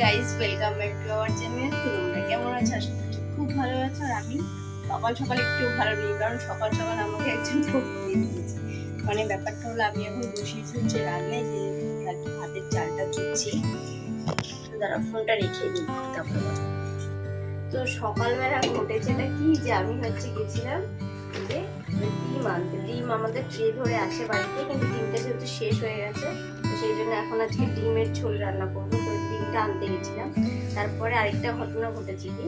Guys welcome back to our channel তো তোমরা কেমন আছো? আশা করছি খুব ভালো আছো আর আমি সকাল সকাল একটু ভালো নেই, কারণ সকাল সকাল আমাকে একজন ঠকিয়ে দিয়েছে। মানে ব্যাপারটা হলো, আমি এখন বসিয়েছি হচ্ছে রান্নায়, যে আর কি ভাতের চালটা ধুচ্ছি। তো দাঁড়া ফোনটা রেখে দিই তারপরে। তো সকালবেলা ঘটেছেটা কি? যে আমি হচ্ছে গেছিলাম যে ডিম আনতে। ডিম আমাদের ট্রে ধরে আসে বাড়িতে, কিন্তু ডিমটা যেহেতু শেষ হয়ে গেছে, তো সেই জন্য এখন আজকে ডিমের ঝোল রান্না করব। ডিমটা আনতে গেছিলাম। তারপরে আরেকটা ঘটনা ঘটেছে কি?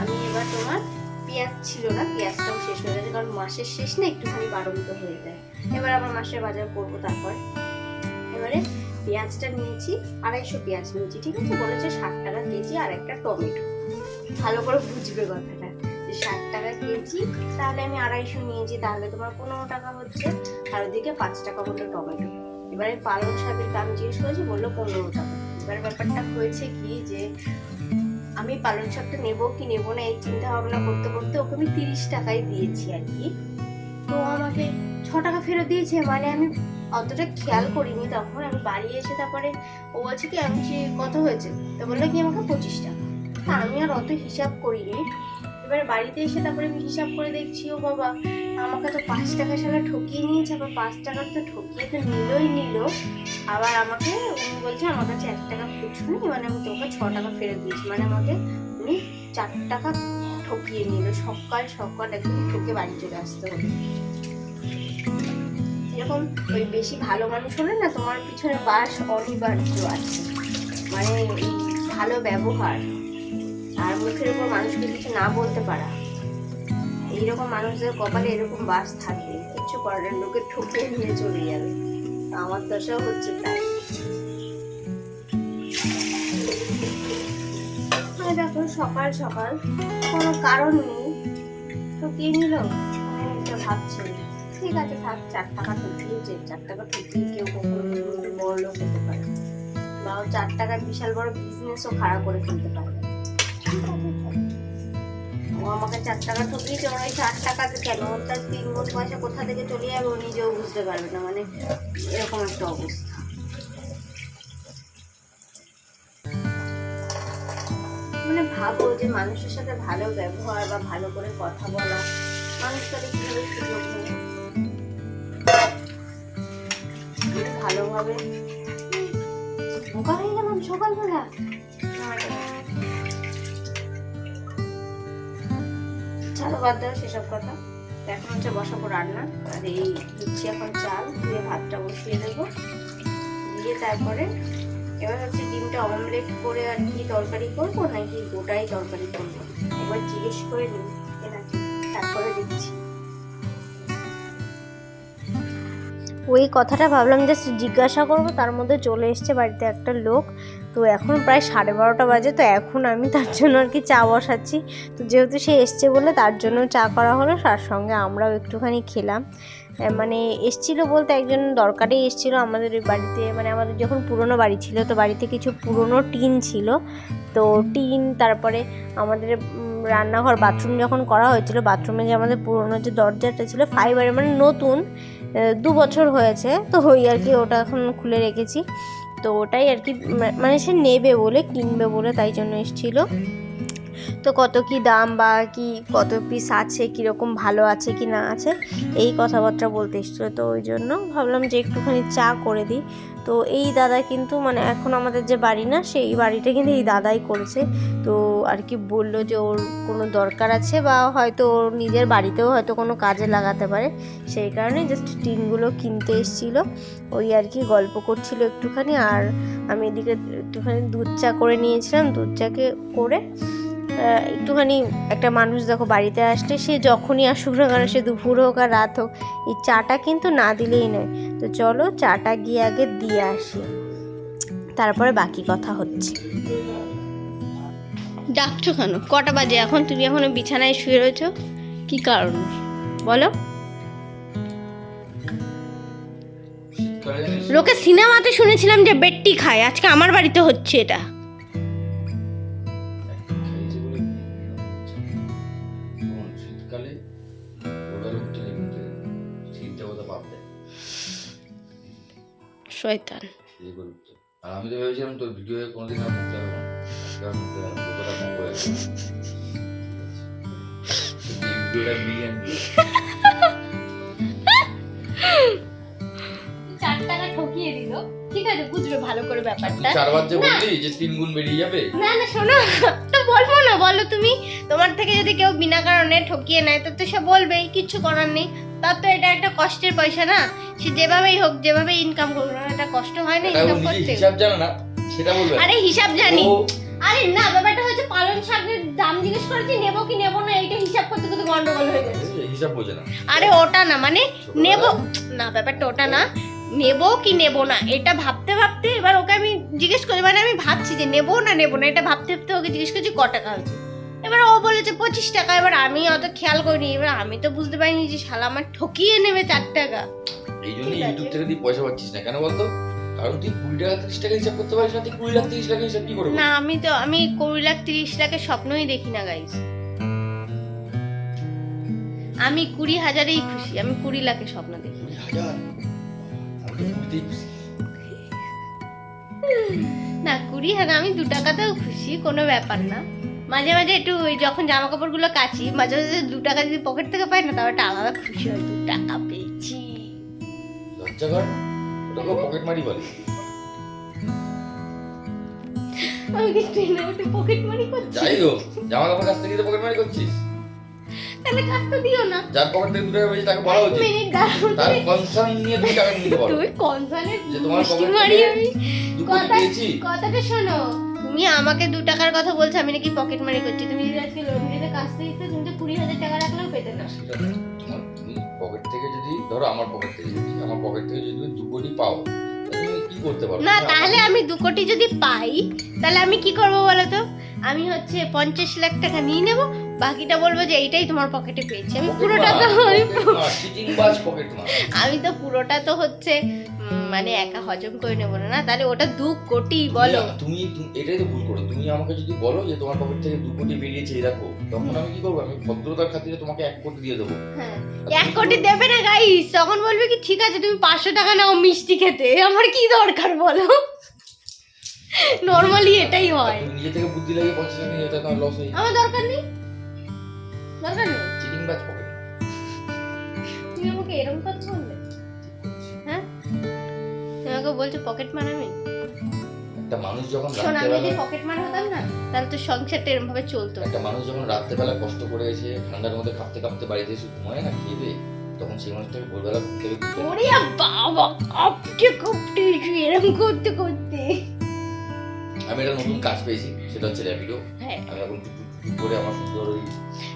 আমি এবার তোমার পেঁয়াজ ছিল না, পেঁয়াজটাও শেষ হয়ে গেছে, কারণ মাসের শেষ না একটুখানি বারন্ত হয়ে যায়। এবার আবার মাসের বাজার করব তারপর। এবারে পেঁয়াজটা নিয়েছি, আড়াইশো পেঁয়াজ নিয়েছি, ঠিক আছে? বলেছে ষাট টাকা কেজি আর একটা টমেটো। ভালো করে বুঝবে কথাটা। যে ষাট টাকা কেজি, তাহলে আমি আড়াইশো নিয়েছি, তাহলে তোমার পনেরো টাকা হচ্ছে। আর ওদিকে পাঁচ টাকা মতো টমেটো। এবারে পালং শাকের দাম জিজ্ঞেস করেছি, বলল পনেরো টাকা। এবার ব্যাপারটা হয়েছে কি যে, আমি পালং শাকটা নেব কি নেব না এই চিন্তা ভাবনা করতে করতে ওকে আমি তিরিশ টাকায় দিয়েছি আর কি। তো আমাকে ছ টাকা ফেরত দিয়েছে মানে আমি অতটা খেয়াল করিনি। তখন আমি বাড়ি এসে তারপরে ও বলছে কি আমি কত হয়েছে? তো বলল কি, আমাকে পঁচিশ টাকা। আমি আর অত হিসাব করিনি। এবারে বাড়িতে এসে তারপরে হিসাব করে দেখছি, ও বাবা, আমাকে তো পাঁচ টাকা সালা ঠকিয়ে নিয়েছে, আবার পাঁচ টাকার তো ঠকিয়ে তো নিলই নিল। আবার আমাকে উনি বলছে, আমার কাছে এক টাকা নেই মানে আমি তোমাকে ছ টাকা ফেরত দিয়েছি। মানে আমাকে উনি চার টাকা ঠকিয়ে নিল। সকাল সকাল একদম ঠকে বাড়ি চলে আসতে হবে এরকম ওই বেশি ভালো মানুষ হলে না তোমার পিছনে বাস অনিবার্য আছে। মানে ভালো ব্যবহার। আর মুখের উপর মানুষকে কিছু না বলতে পারা। এইরকম মানুষদের কপালে এরকম বাস থাকবে, কিছু করার লোকে ঠকে নিয়ে চলে যাবে। আমার দশাও হচ্ছে তাই। দেখো, সকাল সকাল, কোনো কারণ নেই। ঠকিয়ে নিল আমি এটা ভাবছি, ঠিক আছে, থাক, চার টাকা ঠকিয়েছে চার টাকা ঠকিয়ে কেউ কখনো বড় লোক হতে পারে বা চার টাকার বিশাল বড় বিজনেসও খাড়া করে ফেলতে চল। ও আমাকে চার টাকা ঠকিয়েছে ওর ওই চার টাকাতে কেন? ওর তার তিন গুণ পয়সা কোথা থেকে চলে যাবে ও নিজেও বুঝতে পারবে না মানে এরকম একটা অবস্থা। মানে ভাবো যে মানুষের সাথে ভালো ব্যবহার বা ভালো করে কথা বলা, মানুষ তাহলে কীভাবে সুযোগ ভালোভাবে বোকা সকালবেলা। ছাড়ো বাদ দাও সেসব কথা। এখন হচ্ছে বসাবো রান্না। আর এই দিচ্ছি এখন চাল, দিয়ে ভাতটা বসিয়ে দেবো। দিয়ে তারপরে এবার হচ্ছে ডিমটা অমলেট করে আর কি তরকারি করব নাকি গোটাই তরকারি করব? এবার জিজ্ঞেস করে নিই। তারপরে দিচ্ছি ওই কথাটা ভাবলাম যে জিজ্ঞাসা করব, তার মধ্যে চলে এসছে বাড়িতে একটা লোক। তো এখন প্রায় সাড়ে বারোটা বাজে, তো এখন আমি তার জন্য আর কি চা বসাচ্ছি। তো যেহেতু সে এসছে বলে তার জন্য চা করা হলো, তার সঙ্গে আমরাও একটুখানি খেলাম। মানে এসছিল বলতে একজন দরকারে এসছিল আমাদের বাড়িতে মানে আমাদের যখন পুরনো বাড়ি ছিল, তো বাড়িতে কিছু পুরনো টিন ছিল। তো টিন, তারপরে আমাদের রান্নাঘর, বাথরুম যখন করা হয়েছিল, বাথরুমে যে আমাদের পুরনো যে দরজাটা ছিল ফাইবারের মানে নতুন দু বছর হয়েছে। তো ওই আর কি ওটা এখন খুলে রেখেছি। তো ওটাই আর কি মানে সে নেবে বলে কিনবে বলে তাই জন্য এসেছিল। তো কত কি দাম বা কি কত পিস আছে, কীরকম ভালো আছে, কি না আছে, এই কথাবার্তা বলতে এসেছিল। তো ওই জন্য ভাবলাম যে একটুখানি চা করে দিই। তো এই দাদা কিন্তু মানে এখন আমাদের যে বাড়ি না, সেই বাড়িটা কিন্তু এই দাদাই করেছে। তো আর কি বলল যে ওর কোনো দরকার আছে বা হয়তো ওর নিজের বাড়িতেও হয়তো কোনো কাজে লাগাতে পারে। সেই কারণে জাস্ট টিনগুলো কিনতে এসেছিল। ওই আর কি গল্প করছিল একটুখানি আর আমি এদিকে একটুখানি দুধ চা করে নিয়েছিলাম। দুধ চাকে করে একটুখানি একটা মানুষ দেখো বাড়িতে আসলে সে যখনই আসুক না কেন সে দুপুর হোক আর রাত হোক এই চাটা কিন্তু না দিলেই নয়। তো চলো চাটা গিয়ে আগে দিয়ে আসি। তারপরে বাকি কথা হচ্ছে। ডাকছো কেন? কটা বাজে এখন? তুমি এখনও বিছানায় শুয়ে রয়েছো? কি কারণ? বলো। লোকে সিনেমাতে শুনেছিলাম যে বেডটি খায়। আজকে আমার বাড়িতে হচ্ছে এটা। শয়তান। আর আমি তো ভেবেছিলাম তোর ভিডিও কোনোদিন আর না। টাকার মধ্যে কতটা কম করে আছে। এই ভিডিওটা বিরিয়ানি চার টাকা ঠকিয়ে দিল। ঠিক আছে বুঝবে ভালো করে ব্যাপারটা। চারবার যে না। বললি যে তিন গুণ বেরিয়ে যাবে? না না শোনো তো বলব না বলো তুমি। তোমার থেকে যদি কেউ বিনা কারণে ঠকিয়ে নেয় তো তো সে বলবেই কিচ্ছু করার নেই। তার তো এটা একটা কষ্টের পয়সা না। সে যেভাবেই হোক যেভাবে ইনকাম করুক না এটা কষ্ট হয় না ইনকাম করতে? হিসাব জানে না? সেটা বলবে আরে হিসাব জানি। আরে না ব্যাপারটা হচ্ছে পালং শাকের দাম জিজ্ঞেস করেছি নেব কি নেব না এইটা হিসাব করতে করতে গন্ডগোল হয়ে গেছে। হিসাব বোঝে না। আরে ওটা না মানে নেব না ব্যাপারটা ওটা না। নেব কি নেব না এটা ভাবতে ভাবতে এবার ওকে আমি জিজ্ঞেস করি মানে আমি ভাবছি যে নেব না নেব না এটা ভাবতে ভাবতে ওকে জিজ্ঞেস করছি ক টাকা হয়েছে। এবার ও বলেছে পঁচিশ টাকা এবার আমি অত খেয়াল করিনি। এবার আমি তো বুঝতে পারিনি যে শালা আমার ঠকিয়ে নেবে চার টাকা। এই আছে। ইউটিউব থেকে তুই পয়সা পাচ্ছিস না। কেন বলতো? কারণ তুই কুড়ি টাকা তিরিশ টাকা হিসাব করতে পারিস না তুই কুড়ি লাখ তিরিশ টাকা হিসাব কি করবি না আমি তো আমি কুড়ি লাখ তিরিশ লাখের স্বপ্নই দেখি না গাইস আমি কুড়ি হাজারেই খুশি আমি কুড়ি লাখের স্বপ্ন দেখি। কুড়ি হাজার। না কুড়ি হাজার আমি দু টাকাতেও খুশি কোনো ব্যাপার না। মাঝে মাঝে একটু ওই যখন জামা কাপড়গুলো কাচি মাঝে মাঝে দু টাকা যদি পকেট থেকে পাই না তাহলে আলাদা খুশি হয় দু টাকা পেয়েছি। ওটাকে পকেট মারি বলে। আমি কি ট্রেনে উঠে পকেট মারি করছি যাই হোক জামা কাপড় কাছ থেকে পকেট মারি করছিস। তাহলে কাজটা দিও না। যার পকেট থেকে দু টাকা পেয়েছি তাকে বলা উচিত। মিনিট দাঁড়াও তার কনসার্ন নিয়ে তুমি টাকা নিতে পারো তুই কনসার্নে যে তোমার পকেট মারি আমি কথা পেয়েছি কথাটা শোনো। তুমি আমাকে দু টাকার কথা বলছো আমি নাকি পকেট মারি করছি। তুমি যদি আজকে লোন দিতে তুমি তো কুড়ি হাজার টাকা রাখলেও পেতে না। তুমি পকেট থেকে যদি ধরো আমার পকেট থেকে যদি আমার পকেট থেকে যদি তুমি দু কোটি পাও তুমি কি করতে পারো? না তাহলে আমি দু কোটি যদি পাই তাহলে আমি কি করব বলো তো? আমি হচ্ছে পঞ্চাশ লাখ টাকা নিয়ে নেব বাকিটা বলব যে এইটাই তোমার পকেটে পেয়েছি। আমি পুরোটা তো আমি মার। আমি তো পুরোটা তো হচ্ছে মানে একা হজম করে নেব না। তাহলে ওটা দু কোটি বলো। তুমি এটাই তো ভুল করো। তুমি আমাকে যদি বলো যে তোমার পকেট থেকে দু কোটি বেরিয়েছে এই দেখো তখন আমি কি করব? আমি ভদ্রতার খাতিরে তোমাকে এক কোটি দিয়ে দেবো। হ্যাঁ। এক কোটি দেবে না গাইস তখন বলবে কি ঠিক আছে তুমি পাঁচশো টাকা নাও মিষ্টি খেতে। আমার কি দরকার বলো? নর্মালি এটাই হয়। নিজে থেকে বুদ্ধি লাগিয়ে পঞ্চাশ টাকা নিয়ে লস হয়ে আমার দরকার নেই। দরকার নেই তুমি আমাকে এরকম কথা বললে? হ্যাঁ? তুমি আমাকে বলছো পকেট মার আমি একটা মানুষ যখন শোন আমি যদি পকেট মার হতাম না তাহলে তো সংসারটা এরকম ভাবে চলতো। একটা মানুষ যখন রাত্রেবেলা কষ্ট করে এসে ঠান্ডার মধ্যে কাঁপতে কাঁপতে বাড়িতে এসে ঘুমায় না খেয়ে দেয়ে, তখন সেই মানুষটাকে ভোরবেলা ঘুম থেকে। ওরে বাবা কাঁপতে কাঁপতে এরকম করতে করতে। আমি একটা নতুন কাজ পেয়েছি সেটা হচ্ছে র্যাপিডো। হ্যাঁ। আমি এখন করে আমার সুন্দর ওই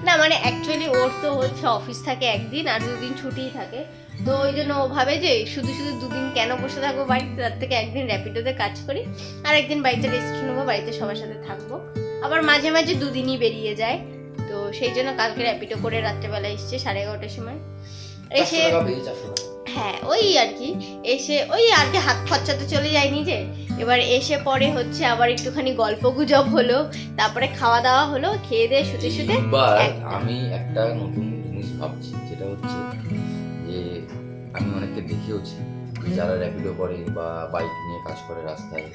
না মানে অ্যাকচুয়ালি ওর তো হচ্ছে অফিস থাকে একদিন আর দুদিন ছুটিই থাকে। তো ওই জন্য ও ভাবে যে শুধু শুধু দুদিন কেন বসে থাকব বাড়িতে তার থেকে একদিন র্যাপিডোতে কাজ করি। আর একদিন বাড়িতে রেস্ট নেব বাড়িতে সবার সাথে থাকব। আবার মাঝে মাঝে দুদিনই বেরিয়ে যায়। তো সেই জন্য কালকে র্যাপিডো করে রাত্রেবেলা এসছে সাড়ে এগারোটার সময়। এসে হ্যাঁ ওই আর কি। এসে ওই আর কি হাত খরচা তো চলে যায়নি যে। এবার এসে পরে হচ্ছে আবার একটুখানি গল্প গুজব হলো তারপরে খাওয়া দাওয়া হলো খেয়ে দিয়ে শুতে শুতে আমি একটা নতুন জিনিস ভাবছি যেটা হচ্ছে যে আমি অনেককে দেখেওছি যারা র্যাপিডো করে বা বাইক নিয়ে কাজ করে রাস্তায়।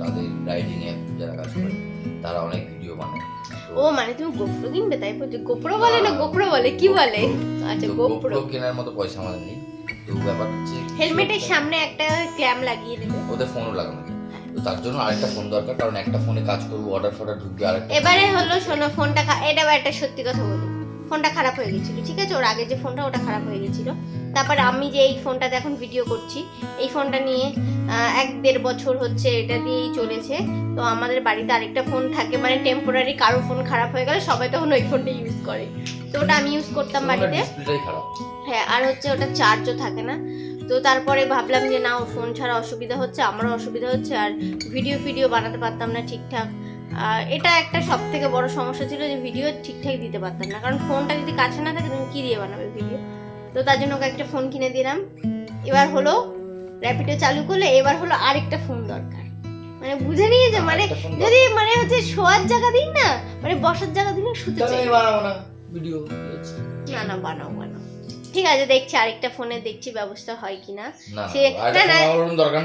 তাদের রাইডিং অ্যাপ যারা কাজ করে তারা অনেক ভিডিও বানায়। ও মানে তুমি গোপ্রো কিনবে তাই বলছো? গোপ্রো বলে না গোপ্রো বলে কি বলে? আচ্ছা গোপ্রো কেনার মতো পয়সা আমাদের নেই। তো ব্যাপার হচ্ছে হেলমেটের সামনে একটা ক্ল্যাম লাগিয়ে দেবে। ওদের ফোনও লাগানো তো তার জন্য আরেকটা ফোন দরকার কারণ একটা ফোনে কাজ করব অর্ডার ফর্ডার ঢুকবে আরেকটা এবারে হলো শোনো ফোনটা এটা একটা সত্যি কথা বলি। ফোনটা খারাপ হয়ে গেছিল ঠিক আছে? ওর আগে যে ফোনটা ওটা খারাপ হয়ে গেছিল। তারপর আমি যে এই ফোনটাতে এখন ভিডিও করছি এই ফোনটা নিয়ে এক দেড় বছর হচ্ছে এটা দিয়েই চলেছে। তো আমাদের বাড়িতে আরেকটা ফোন থাকে মানে টেম্পোরারি কারও ফোন খারাপ হয়ে গেলে সবাই তখন ওই ফোনটা ইউজ করে। তো ওটা আমি ইউজ করতাম বাড়িতে। হ্যাঁ আর হচ্ছে ওটা চার্জও থাকে না। তো তারপরে ভাবলাম যে না ও ফোন ছাড়া অসুবিধা হচ্ছে আমারও অসুবিধা হচ্ছে আর ভিডিও ফিডিও বানাতে পারতাম না ঠিকঠাক। আর এটা একটা সব থেকে বড় সমস্যা ছিল যে ভিডিও ঠিকঠাক দিতে পারতাম না। কারণ ফোনটা যদি কাছে না থাকে তুমি কী দিয়ে বানাবে ভিডিও তো তার জন্য ওকে একটা ফোন কিনে দিলাম। এবার হলো র্যাপিডো চালু করলে এবার হলো আরেকটা ফোন দরকার। মানে বুঝে নিয়েছে মানে যদি মানে হচ্ছে শোয়ার জায়গা দিন না মানে বসার জায়গা দিন শুতে চাই। বানাবো না ভিডিও না না বানাও বানাও ঠিক আছে দেখছি আরেকটা ফোনে দেখছি ব্যবস্থা হয় কিনা। না সে-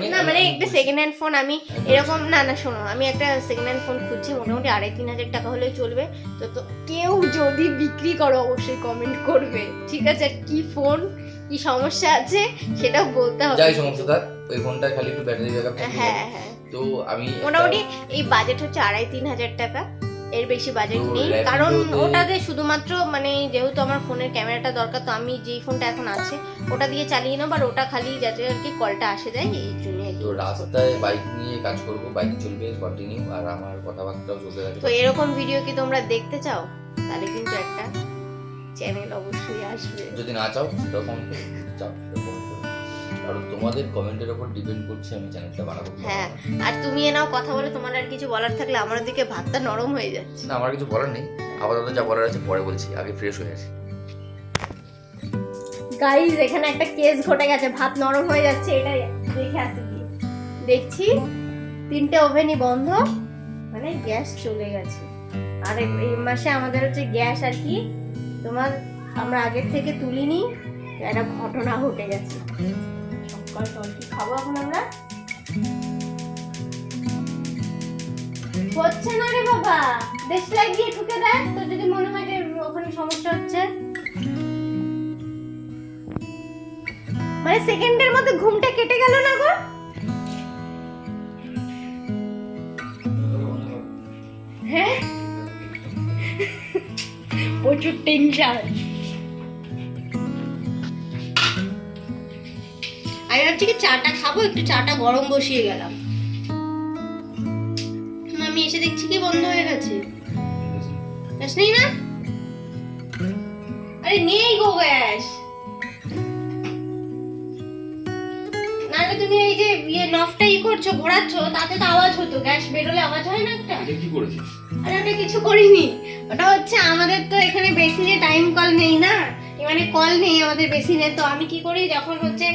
না, মানে একটা সেকেন্ড হ্যান্ড ফোন আমি এরকম না না শোনো আমি একটা সেকেন্ড হ্যান্ড ফোন খুঁজছি মোটামুটি আড়াই তিন হাজার টাকা হলেও চলবে। তো তো কেউ যদি বিক্রি করো অবশ্যই কমেন্ট করবে ঠিক আছে আর কি ফোন কি সমস্যা আছে সেটাও বলতে হবে। যাই সমস্যা থাক ওই ফোনটা খালি একটু ব্যাটারি ব্যাকআপ হ্যাঁ হ্যাঁ। তো আমি মোটামুটি এই বাজেট হচ্ছে আড়াই তিন হাজার টাকা। এর বেশি বাজেট নেই। কারণ ওটাতে শুধুমাত্র মানে যেহেতু আমার ফোনের ক্যামেরাটা দরকার তো আমি যেই ফোনটা এখন আছে ওটা দিয়ে চালিয়ে নেব আর ওটা খালি যাতে আর কি কলটা আসে যায় এই জন্য তো রাস্তায় বাইক নিয়ে কাজ করব বাইক চলবে কন্টিনিউ আর আমার কথাবার্তাও চলতে তো এরকম ভিডিও কি তোমরা দেখতে চাও? তাহলে কিন্তু একটা চ্যানেল অবশ্যই আসবে। যদি না চাও সেটাও চাও কারণ তোমাদের কমেন্টের উপর ডিপেন্ড করছে আমি চ্যানেলটা বানাবো হ্যাঁ। আর তুমি এ নাও কথা বলে তোমার আর কিছু বলার থাকলে আমার দিকে ভাতটা নরম হয়ে যাচ্ছে। না আমার কিছু বলার নেই। আপাতত যা বলার আছে পরে বলছি আগে ফ্রেশ হয়ে আসি। গাইজ এখানে একটা কেস ঘটে গেছে ভাত নরম হয়ে যাচ্ছে এটা দেখে আসি। দেখছি তিনটে ওভেনই বন্ধ মানে গ্যাস চলে গেছে। আর এই এই মাসে আমাদের হচ্ছে গ্যাস আর কি তোমার আমরা আগের থেকে তুলিনি তো একটা ঘটনা ঘটে গেছে। খাব এখন আমরা? হচ্ছে না রে বাবা। দেশ লাগিয়ে দেয় তো যদি মনে হয় যে ওখানে সমস্যা হচ্ছে। মানে সেকেন্ডের মধ্যে ঘুমটা কেটে গেল না গো? হ্যাঁ? প্রচুর টেনশন। আমি ভাবছি কি চাটা খাব? একটু চাটা গরম বসিয়ে গেলাম। আমি এসে দেখছি কি বন্ধ হয়ে গেছে। নেই না? আরে নেই গো গ্যাস নাহলে তুমি এই যে ইয়ে নফটা ই করছ ঘোরাচ্ছ তাতে তো আওয়াজ হতো। গ্যাস বেরোলে আওয়াজ হয় না একটা? কি করেছিস? আরে ওটা কিছু করিনি। ওটা হচ্ছে আমাদের তো এখানে বেসিনে টাইম কল নেই না? মানে কল নেই আমাদের বেসিনে। তো আমি কি করি? যখন হচ্ছে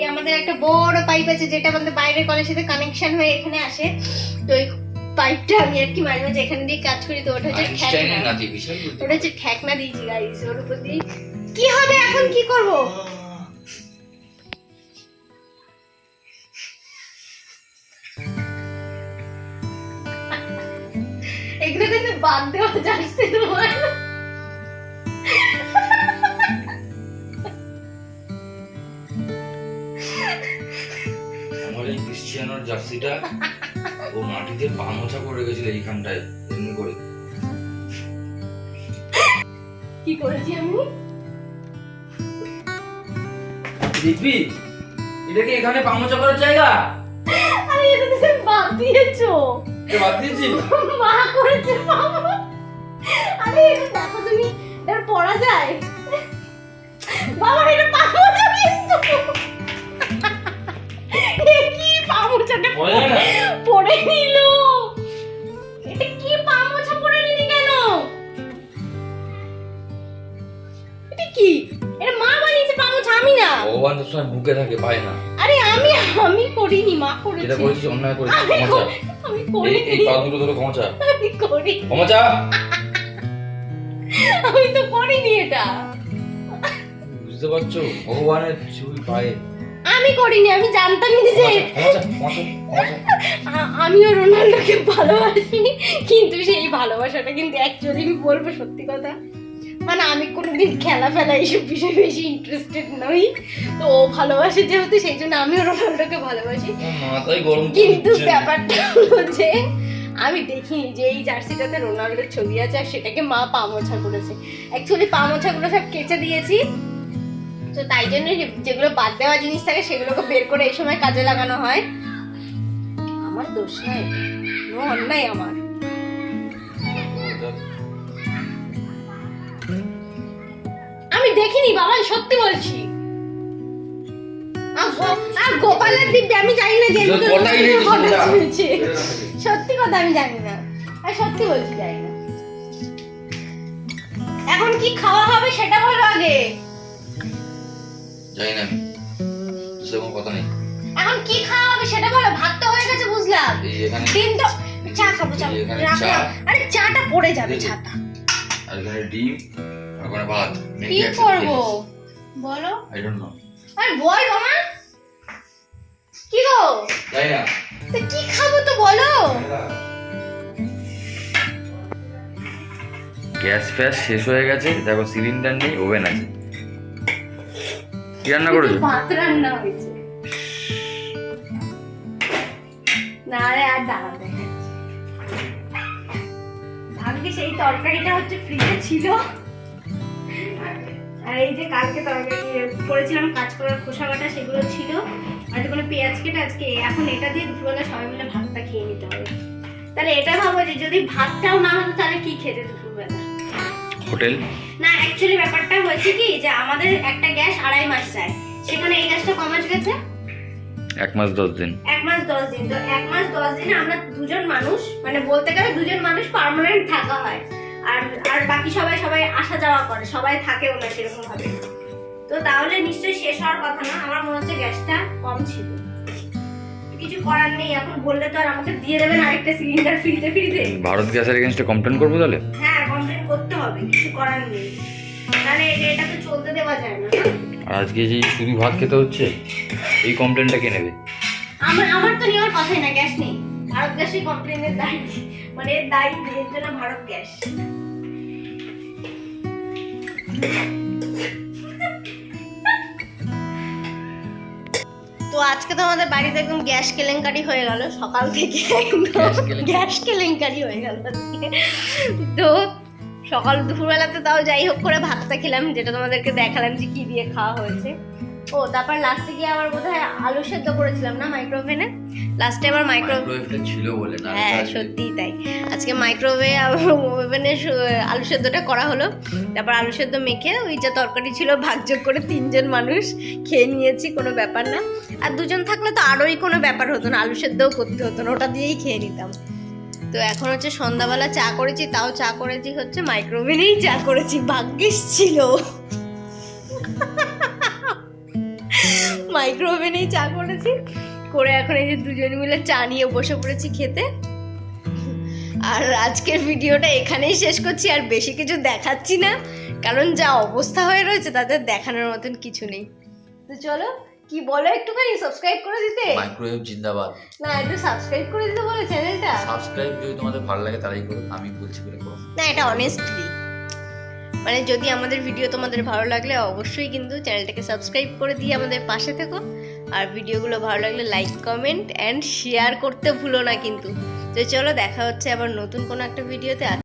ওই আমাদের একটা বড় পাইপ আছে যেটা আমাদের বাইরের কলের সাথে কানেকশন হয়ে এখানে আসে। তো ওই পাইপটা আমি আর কি মাঝে মাঝে এখানে দিয়ে কাজ করি তো ওটা হচ্ছে ঠ্যাকনা। ওটা হচ্ছে ঠ্যাকনা দিয়েছি গাইস ওর উপর দিয়ে। কি হবে এখন? কি করব? এগুলো কিন্তু বাদ দেওয়া যাচ্ছে তোমার। ক্রিশ্চিয়ানোর জার্সিটা ও মাটিতে পা মোছা করে গেছিল এইখানটায় এমনি করে। কি করেছি আমি? দেখবি এটা কি এখানে পা মোছা করার জায়গা? আরে এটা তো তুমি বাদ দিয়েছ। এ বাদ দিয়েছি? মা করেছে বাবা আরে এটা দেখো তুমি এটা পড়া যায়। বাবা এটা পামোচা কিন্তু। পামোচাটা পড়া নিল। এটা কি পামোচা পড়ে নিলি কেন? এটা কি? এটা মা বানিয়েছে পামোচা আমি না? তো সময় বুকে থাকে পায় না। আরে আমি আমি করিনি মা করেছে। করেছিস অন্যায় করেছিস আমি করি- আমি এই পা দুটো ধরে চা আমি করি চা আমি তো করিনি এটা। বুঝতে পারছ? ভগবানের ছবি পায়ে। আমি করিনি আমি জানতামই যে আমিও রোনাল্ডোকে ভালোবাসি কিন্তু সেই ভালোবাসাটা কিন্তু অ্যাকচুয়ালি আমি বলব সত্যি কথা। মানে আমি কোনোদিন খেলা ফেলা এইসব বিষয়ে বেশি ইন্টারেস্টেড নই। তো ও ভালোবাসে যেহেতু সেই জন্য আমিও রোনাল্ডোকে ভালোবাসি। কিন্তু ব্যাপারটা হলো যে আমি দেখিনি যে এই জার্সিটাতে রোনাল্ডোর ছবি আছে আর সেটাকে মা পা মোছা করেছে। অ্যাকচুয়ালি পা মোছাগুলো সব কেচে দিয়েছি। তো তাই জন্য যেগুলো বাদ দেওয়া জিনিস থাকে সেগুলোকে বের করে এই সময় কাজে লাগানো হয়। আমার দোষ নয় নো অন্যায় আমার। আমি দেখিনি বাবা সত্যি বলছি। গোপালের দিব্যি আমি জানি না যে নেই। সত্যি কথা আমি জানি না। আর সত্যি বলছি জানি না। এখন কি খাওয়া হবে সেটা বলো আগে। জানি না। আমি সেরকম কথা নেই। এখন কি খাওয়া হবে সেটা বলো ভাত তো হয়ে গেছে বুঝলাম। এই এখানে ডিম তো চা খাব চা এখানে চা। আরে চাটা পড়ে যাবে ছাতা আর এখানে ডিম আর ওখানে ভাত। কি করব? বলো। আই ডোন্ট নো আরে বল মামা। কি গো? তাই না। তো কি খাব তো বলো? গ্যাস ফ্যাস শেষ হয়ে গেছে। দেখো সিলিন্ডার নেই ওভেন আছে। রান্না করেছ? ভাত রান্না হয়েছে। আর দাঁড়া দেখাচ্ছি ভাগ্যে সেই তরকারিটা হচ্ছে ফ্রিজে ছিল। আর এই যে কালকে তরকারি করেছিলাম কাজ করার খোসা সেগুলো ছিল। আর কোনো পেঁয়াজ কেটে আজকে, এখন এটা দিয়ে দুপুরবেলা সবাই মিলে ভাতটা খেয়ে নিতে হবে। তাহলে এটা ভাবো যে যদি ভাতটাও না হতো, তাহলে কি খেতে দুপুরবেলা? হোটেল। না অ্যাকচুয়ালি ব্যাপারটা হয়েছে কি যে আমাদের একটা গ্যাস আড়াই মাস যায়। সেখানে এই গ্যাসটা ক মাস গেছে? এক মাস দশ দিন। এক মাস দশ দিন। তো এক মাস দশ দিনে আমরা দুজন মানুষ মানে বলতে গেলে দুজন মানুষ পার্মানেন্ট থাকা হয়। আর আর বাকি সবাই সবাই আসা যাওয়া করে সবাই থাকেও না সেরকম ভাবে তো তাহলে নিশ্চয়ই শেষ হওয়ার কথা না আমার মনে হচ্ছে গ্যাসটা কম ছিল। কিছু করার নেই এখন বললে তো আর আমাকে দিয়ে দেবেন আরেকটা সিলিন্ডার ফ্রিতে ফ্রিতে ভারত গ্যাসের এগেনস্টে কমপ্লেন করব তাহলে? হ্যাঁ করতে হবে কিছু করার নেই। তাহলে এটা তো চলতে দেওয়া যায় না। আর আজকে যে শুধু ভাত খেতে হচ্ছে এই কমপ্লেনটা কে নেবে? আমার আমার তো নেওয়ার কথাই না গ্যাস নেই। ভারত গ্যাসই কমপ্লেনের দায়ী। মানে এর দায়ী এর জন্য ভারত গ্যাস। তো আজকে তো আমাদের বাড়িতে একদম গ্যাস কেলেঙ্কারি হয়ে গেল সকাল থেকে গ্যাস কেলেঙ্কারি? হয়ে গেল। তো সকাল দুপুরবেলাতে তাও যাই হোক করে ভাতটা খেলাম যেটা তোমাদেরকে দেখালাম যে কি দিয়ে খাওয়া হয়েছে। ও তারপর লাস্টে গিয়ে আবার বোধহয় আলু সেদ্ধ করেছিলাম না মাইক্রোওভেনে লাস্টে আবার মাইক্রো ছিল বলে না হ্যাঁ সত্যিই তাই। আজকে মাইক্রোওয়েভে ওভেনে আলু সেদ্ধটা করা হলো। তারপর আলু সেদ্ধ মেখে ওই যে তরকারি ছিল ভাগযোগ করে তিনজন মানুষ খেয়ে নিয়েছি কোনো ব্যাপার না। আর দুজন থাকলে তো আরোই কোনো ব্যাপার হতো না আলু সেদ্ধও করতে হতো না ওটা দিয়েই খেয়ে নিতাম। তো এখন হচ্ছে সন্ধ্যাবেলা চা করেছি, তাও চা করেছি হচ্ছে মাইক্রোওভেনেই চা করেছি, ভাগ্যিস ছিল। মাইক্রোওভেনেই চা করেছি, করে এখন এই যে দুজন মিলে চা নিয়ে বসে পড়েছি খেতে। আর আজকের ভিডিওটা এখানেই শেষ করছি, আর বেশি কিছু দেখাচ্ছি না, কারণ যা অবস্থা হয়ে রয়েছে তাদের দেখানোর মতন কিছু নেই। তো চলো কি বলো একটুখানি সাবস্ক্রাইব করে দিতে? মাইক্রোওয়েভ জিন্দাবাদ। না একটু সাবস্ক্রাইব করে দিতে বলো চ্যানেলটা সাবস্ক্রাইব যদি তোমাদের ভালো লাগে তারাই করো আমি বলছি বলে করো। না এটা অনেস্টলি মানে যদি আমাদের ভিডিও তোমাদের ভালো লাগলে অবশ্যই কিন্তু চ্যানেলটাকে সাবস্ক্রাইব করে দিয়ে আমাদের পাশে থেকো। আর ভিডিওগুলো ভালো লাগলে লাইক কমেন্ট অ্যান্ড শেয়ার করতে ভুলো না কিন্তু। তো চলো দেখা হচ্ছে আবার নতুন কোনো একটা ভিডিওতে